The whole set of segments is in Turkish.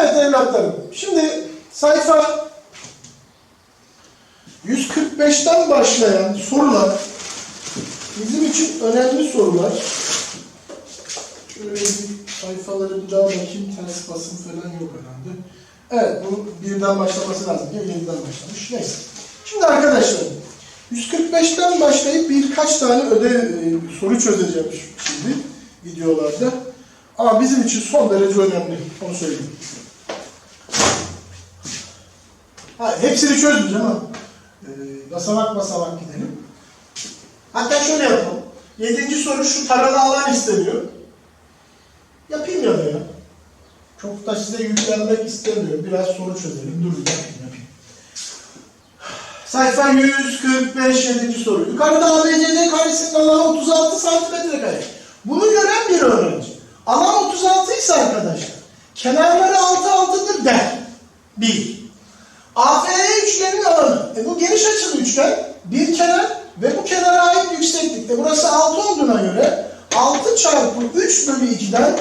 Evet evlatlarım. Şimdi sayfa 145'ten başlayan sorular bizim için önemli sorular. Şöyle bir sayfaları bir daha bakayım. Ters basım falan yok herhalde. Evet bu birden başlaması lazım diye yeniden başlamış. Neyse. Şimdi arkadaşlar 145'ten başlayıp birkaç tane ödev e, soru çözeceğim şimdi videolarda. Ama bizim için son derece önemli. Onu söyleyeyim. Ha, hepsini çözmeyeceğim ama e, basamak basamak gidelim. Hatta şöyle yapalım. Yedinci soru şu taralı alan isteniyor. Yapayım ya da ya. Çok da size yüklenmek istemiyorum. Biraz soru çözelim. Dur yapayım yapayım. Sayfa 145 7. soru. Yukarıda ABCD karesinin alanı 36 santimetre kare. Bunu gören bir öğrenci. Alan 36 ise arkadaşlar. Kenarları 6 altıdır der. 1. AFE üçgenin alanı. E bu geniş açılı üçgen. Bir kenar ve bu kenara ait yükseklik. E burası 6 olduğuna göre 6 çarpı 3 bölü 2'den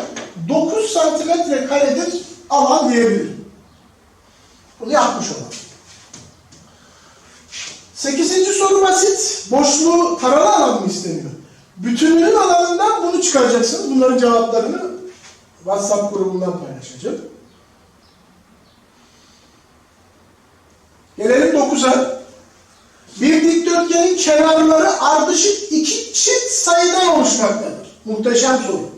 9 santimetre karedir alan diyebilirim. Bunu yapmış olalım. Sekizinci soru basit. Boşluğu taralı alan mı isteniyor? Bütünlüğün alanından bunu çıkaracaksınız. Bunların cevaplarını WhatsApp grubundan paylaşacağım. Gelelim 9'a. Bir dikdörtgenin kenarları ardışık iki çift sayıdan oluşmaktadır. Muhteşem soru.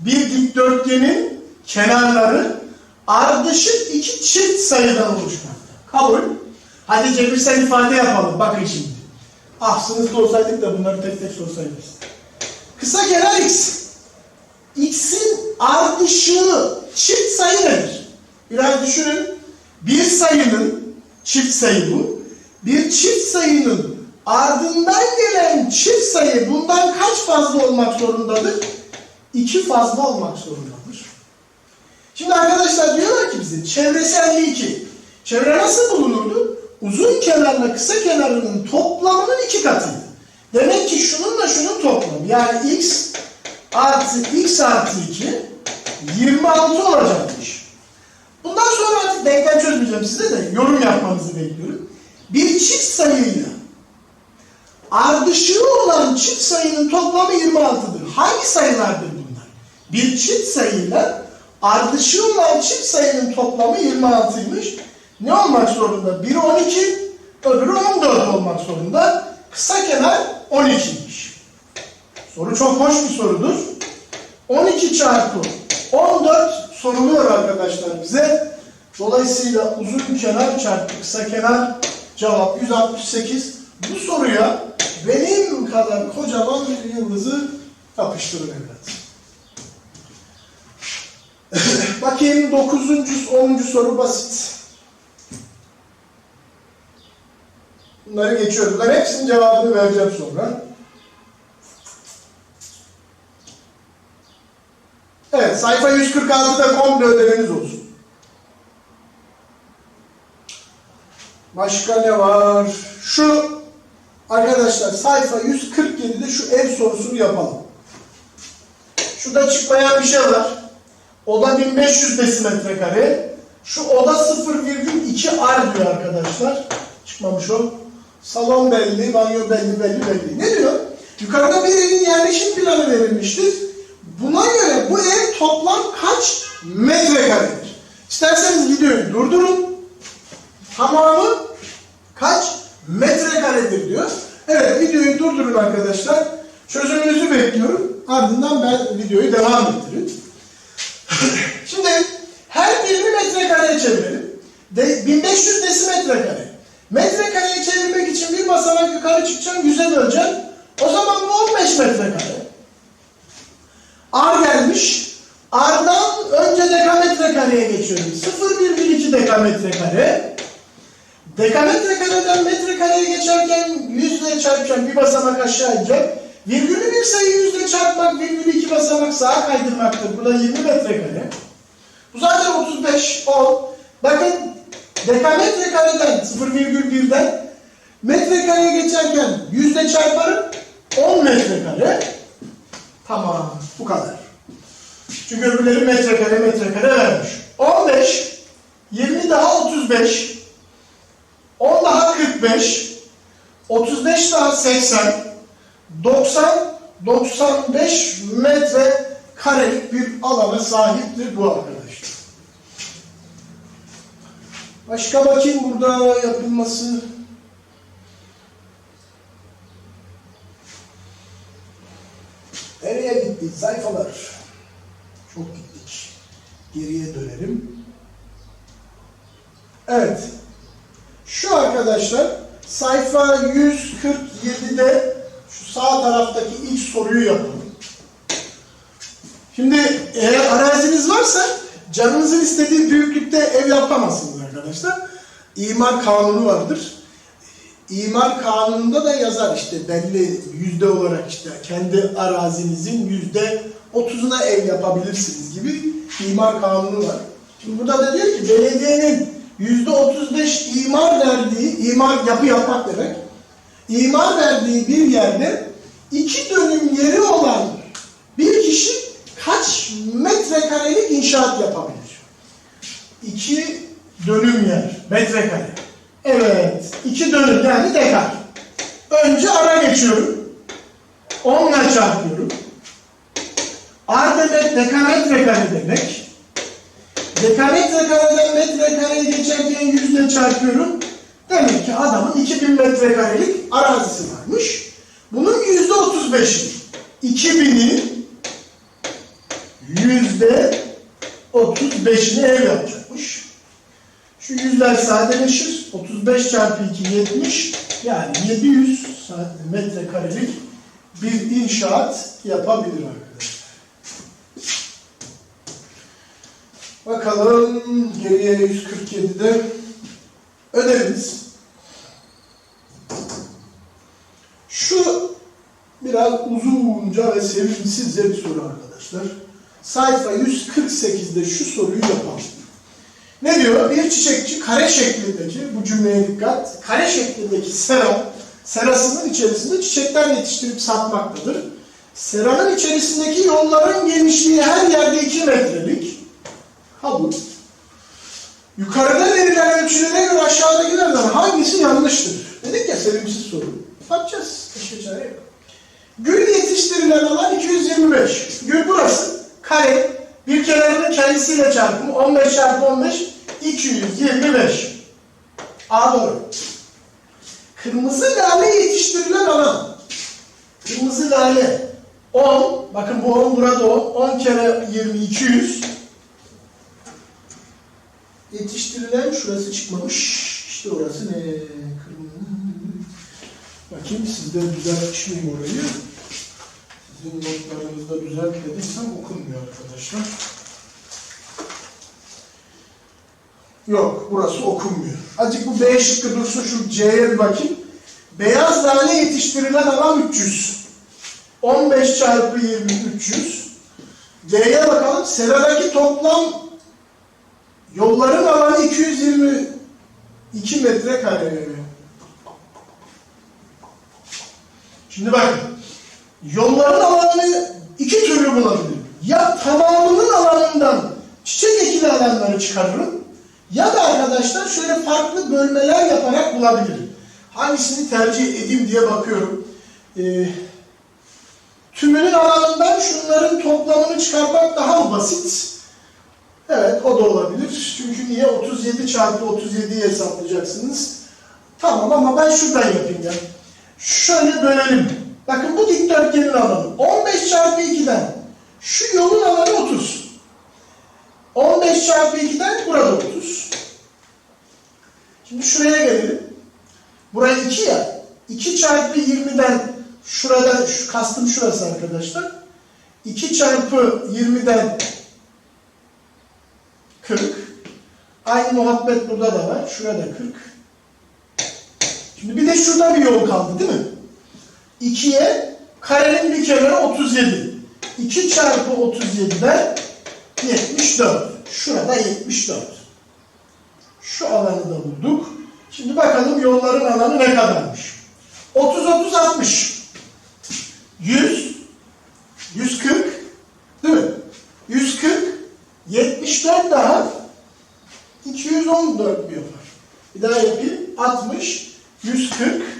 Bir dikdörtgenin kenarları ardışık iki çift sayıdan oluşmaktadır. Kabul. Hadi cebirsel ifade yapalım. Bakın şimdi. Ah sınıfta olsaydık da bunları tek tek sorsaydık. Kısa kenar x. X'in ardışığı çift sayı nedir? Biraz düşünün. Bir sayının çift sayı bu. Bir çift sayının ardından gelen çift sayı bundan kaç fazla olmak zorundadır? İki fazla olmak zorundadır. Şimdi arkadaşlar diyorlar ki bize çevresel 2. Çevre nasıl bulunurdu? Uzun kenarla kısa kenarının toplamının iki katıydı. Demek ki şununla şunun toplamı yani x artı x artı 2 26 olacakmış. Bundan sonra artık denklem çözmeyeceğim size de yorum yapmanızı bekliyorum. Bir çift sayıyla ardışığı olan çift sayının toplamı 26'dır. Hangi sayılardır bunlar? Bir çift sayıyla ardışığı olan çift sayının toplamı 26'ymış. Ne olmak zorunda? Biri 12, öbürü 14 olmak zorunda. Kısa kenar 12'ymiş. Soru çok hoş bir sorudur. 12 çarpı 14 soruluyor arkadaşlar bize. Dolayısıyla uzun kenar çarpı kısa kenar cevap 168. Bu soruya benim kadar kocaman bir yıldızı yapıştırın evlat. Bakayım 9. 10. soru basit. Bunları geçiyorum. Bunların hepsinin cevabını vereceğim sonra. Evet, sayfa 146'da komple ödemeniz olsun. Başka ne var? Şu arkadaşlar sayfa 147'de şu ev sorusunu yapalım. Şurada çıkmayan bir şey var. Oda 1500 desimetre kare. Şu oda 0,2 ar diyor arkadaşlar. Çıkmamış o. Salon belli, banyo belli, belli, belli. Ne diyor? Yukarıda bir evin yerleşim planı verilmiştir. Buna göre bu ev toplam kaç metrekaredir? İsterseniz videoyu durdurun. Tamamı kaç metrekaredir diyor. Evet videoyu durdurun arkadaşlar. Çözümünüzü bekliyorum. Ardından ben videoyu devam ettirin. Şimdi her birini metrekareye çevirelim. De, 1500 desimetre kare. Metrekareye çevirmek için bir basamak yukarı çıkacağım, 100'e böleceğim. O zaman bu 15 metrekare. R gelmiş. R'dan önce dekametre kareye geçiyorum. 0,2 dekametre kare. Dekametre kareden metre kareye geçerken 100 ile çarpacağım. Bir basamak aşağı ineceğim. Virgülü bir sayı 100 ile çarpmak, virgülü iki basamak sağa kaydırmaktır. Bu da 20 metre kare. Bu zaten 35, 10. Bakın dekametre kareden 0,1'den metre kareye geçerken 100 ile çarparım 10 metre kare. Tamam, bu kadar. Çünkü öbürleri metrekare metrekare vermiş. 15 35, 10 daha 45, 35 daha 80, 90, 95 metre karelik bir alana sahiptir bu arkadaşlar. Başka bakayım burada yapılması. Nereye gitti sayfalar? Çok gittik. Geriye dönelim. Evet. Şu arkadaşlar sayfa 147'de şu sağ taraftaki ilk soruyu yapalım. Şimdi eğer araziniz varsa canınızın istediği büyüklükte ev yapamazsınız arkadaşlar. İmar kanunu vardır. İmar kanununda da yazar işte belli yüzde olarak işte kendi arazinizin yüzde otuzuna ev yapabilirsiniz gibi imar kanunu var. Şimdi burada da diyor ki belediyenin yüzde otuz beş imar verdiği, imar yapı yapmak demek, imar verdiği bir yerde iki dönüm yeri olan bir kişi kaç metrekarelik inşaat yapabilir? İki dönüm yer, metrekare. Evet, iki dönüm yani dekar. Önce ara geçiyorum. Onla çarpıyorum. Ar demek dekametre kare demek. Dekametre kareden metrekareye geçerken yüzle çarpıyorum. Demek ki adamın 2000 metrekarelik arazisi varmış. Bunun yüzde 35'i. 2000'i yüzde 35'ini ev yapacakmış. Şu yüzler sadeleşir. 35 çarpı 2 70. Yani 700 metrekarelik bir inşaat yapabilir arkadaşlar. Bakalım geriye 147'de ödevimiz. Şu biraz uzunca ve sevimsizce bir soru arkadaşlar. Sayfa 148'de şu soruyu yapalım. Ne diyor? Bir çiçekçi kare şeklindeki, bu cümleye dikkat, kare şeklindeki sera, serasının içerisinde çiçekler yetiştirip satmaktadır. Seranın içerisindeki yolların genişliği her yerde 2 metrelik. Kabul. Yukarıda verilen ölçülere göre aşağıdakilerden hangisi yanlıştır? Dedik ya sevimsiz soru. Bakacağız. Başka çare yok. Gül yetiştirilen alan 225. Gül burası. Kare. Bir kenarının kendisiyle çarpımı 15 çarpı 15 225. A doğru. Kırmızı lale yetiştirilen alan. Kırmızı lale 10. Bakın bu 10 burada 10. 10 kere 20 200. Yetiştirilen şurası çıkmamış. İşte orası ne? Kırmızı. Bakayım sizde düzeltmiş miyim orayı? Sizin notlarınızda düzelt okunmuyor arkadaşlar. Yok, burası okunmuyor. Azıcık bu B şıkkı dursun, şu C'ye bir bakayım. Beyaz lale yetiştirilen alan 300. 15 çarpı 20 300. C'ye bakalım. Seradaki toplam yolların alanı 222 metrekare. Şimdi bakın. Yolların alanını iki türlü bulabilirim. Ya tamamının alanından çiçek ekili alanları çıkarırım. Ya da arkadaşlar şöyle farklı bölmeler yaparak bulabilirim. Hangisini tercih edeyim diye bakıyorum. Ee, tümünün alanından şunların toplamını çıkarmak daha basit? Evet o da olabilir. Çünkü niye 37 çarpı 37'yi hesaplayacaksınız? Tamam ama ben şuradan yapayım ya. Şöyle bölelim. Bakın bu dikdörtgenin alanı. 15 çarpı 2'den şu yolun alanı 30. 15 çarpı 2'den burada 30. Şimdi şuraya gelelim. Buraya 2 ya. 2 çarpı 20'den şurada, şu, kastım şurası arkadaşlar. 2 çarpı 20'den 40. Aynı muhabbet burada da var. Şurada 40. Şimdi bir de şurada bir yol kaldı değil mi? 2'ye karenin bir kenarı 37. 2 çarpı 37'den 74. Şurada 74. Şu alanı da bulduk. Şimdi bakalım yolların alanı ne kadarmış? 30 30 60. 100 140 değil mi? 140 74 daha 214 mi yapar? Bir daha yapayım. 60, 140.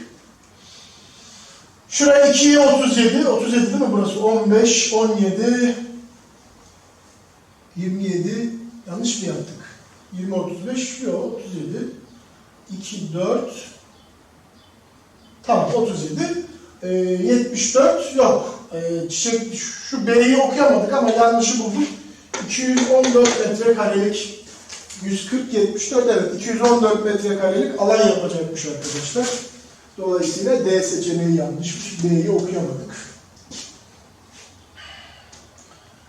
Şuraya 2'ye 37. 37 değil mi burası? 15, 17, 27. Yanlış mı yaptık? 20, 35. Yok 37. 2, 4. Tamam 37. Ee, 74 yok. Ee, çiçek şu B'yi okuyamadık ama yanlışı bulduk. 214 metrekarelik 140 74 evet 214 metrekarelik alan yapacakmış arkadaşlar. Dolayısıyla D seçeneği yanlışmış. B'yi okuyamadık.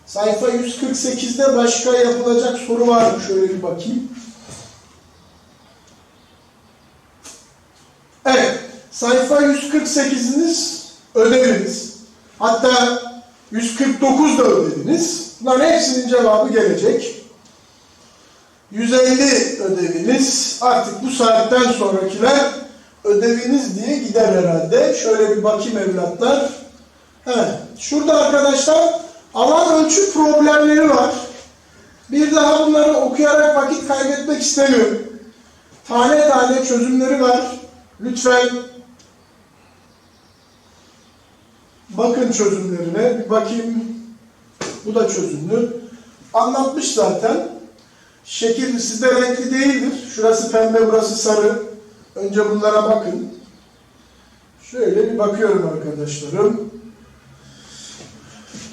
Sayfa 148'de başka yapılacak soru var mı? Şöyle bir bakayım. Evet. Sayfa 148'iniz ödeviniz. Hatta 149 da ödeviniz. Bunların hepsinin cevabı gelecek. 150 ödeviniz. Artık bu saatten sonrakiler ödeviniz diye gider herhalde. Şöyle bir bakayım evlatlar. Evet. Şurada arkadaşlar alan ölçü problemleri var. Bir daha bunları okuyarak vakit kaybetmek istemiyorum. Tane tane çözümleri var. Lütfen bakın çözümlerine. Bir bakayım. Bu da çözümlü. Anlatmış zaten. Şekil sizde renkli değildir. Şurası pembe, burası sarı. Önce bunlara bakın. Şöyle bir bakıyorum arkadaşlarım.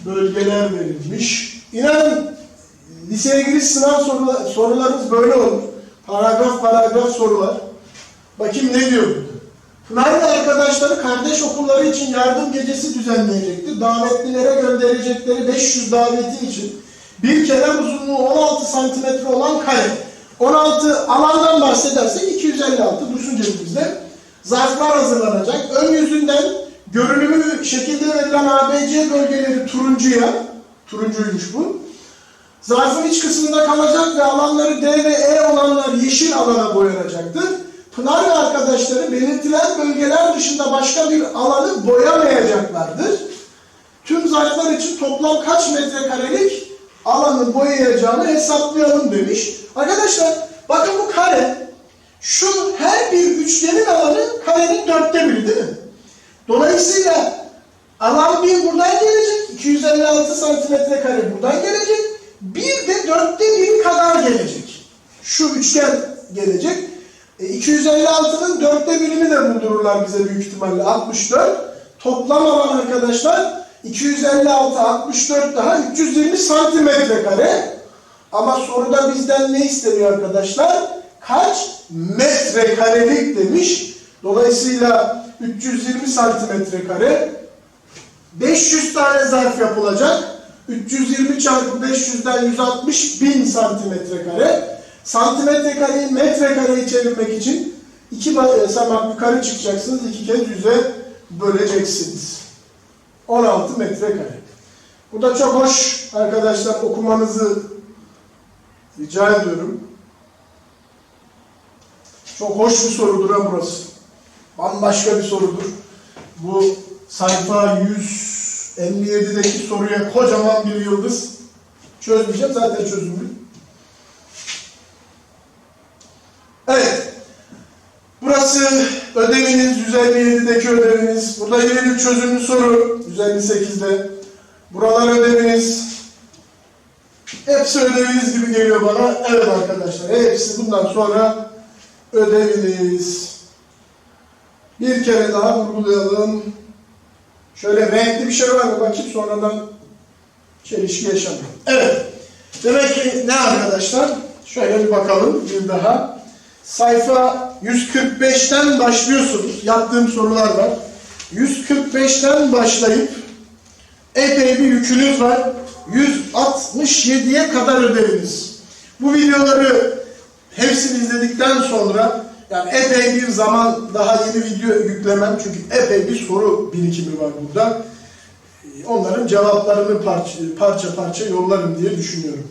Bölgeler verilmiş. İnanın liseye giriş sınav sorular, sorularınız böyle olur. Paragraf paragraf sorular. Bakayım ne diyor? Pınar ve arkadaşları kardeş okulları için yardım gecesi düzenleyecektir. Davetlilere gönderecekleri 500 daveti için bir kenar uzunluğu 16 santimetre olan kare. 16 alandan bahsedersek 256 dursun cebimizde. Zarflar hazırlanacak. Ön yüzünden görünümü şekilde verilen ABC bölgeleri turuncuya, turuncuymuş bu. Zarfın iç kısmında kalacak ve alanları D ve E olanlar yeşil alana boyanacaktır. Pınar ve arkadaşları belirtilen bölgeler dışında başka bir alanı boyamayacaklardır. Tüm zarflar için toplam kaç metrekarelik alanı boyayacağını hesaplayalım demiş. Arkadaşlar bakın bu kare şu her bir üçgenin alanı karenin dörtte biri değil mi? Dolayısıyla alan bir buradan gelecek. 256 santimetre kare buradan gelecek. Bir de dörtte bir kadar gelecek. Şu üçgen gelecek. E, 256'nın dörtte birini de buldururlar bize büyük ihtimalle 64. Toplam alan arkadaşlar 256, 64 daha 320 santimetre kare. Ama soruda bizden ne isteniyor arkadaşlar? Kaç metrekarelik demiş. Dolayısıyla 320 santimetre kare. 500 tane zarf yapılacak. 320 çarpı 500'den 160 bin santimetre kare. Santimetre kareyi metre kareye çevirmek için iki basamak yukarı çıkacaksınız. iki kez yüze böleceksiniz. 16 metrekare. Bu da çok hoş arkadaşlar okumanızı rica ediyorum. Çok hoş bir sorudur ha burası. Bambaşka bir sorudur. Bu sayfa 157'deki soruya kocaman bir yıldız çözmeyeceğim. Zaten çözümlü. Evet. Burası ödeviniz, 157'deki ödeviniz. Burada yine bir çözümlü soru, 158'de. Buralar ödeviniz. Hepsi ödeviniz gibi geliyor bana. Evet arkadaşlar, hepsi bundan sonra ödeviniz. Bir kere daha vurgulayalım. Şöyle renkli bir şey var mı? Bakayım sonradan çelişki yaşamayalım. Evet. Demek ki ne arkadaşlar? Şöyle bir bakalım bir daha. Sayfa 145'ten başlıyorsunuz. Yaptığım sorular var. 145'ten başlayıp epey bir yükünüz var. 167'ye kadar ödeviniz. Bu videoları hepsini izledikten sonra yani epey bir zaman daha yeni video yüklemem çünkü epey bir soru birikimi var burada. Onların cevaplarını parça parça, parça yollarım diye düşünüyorum.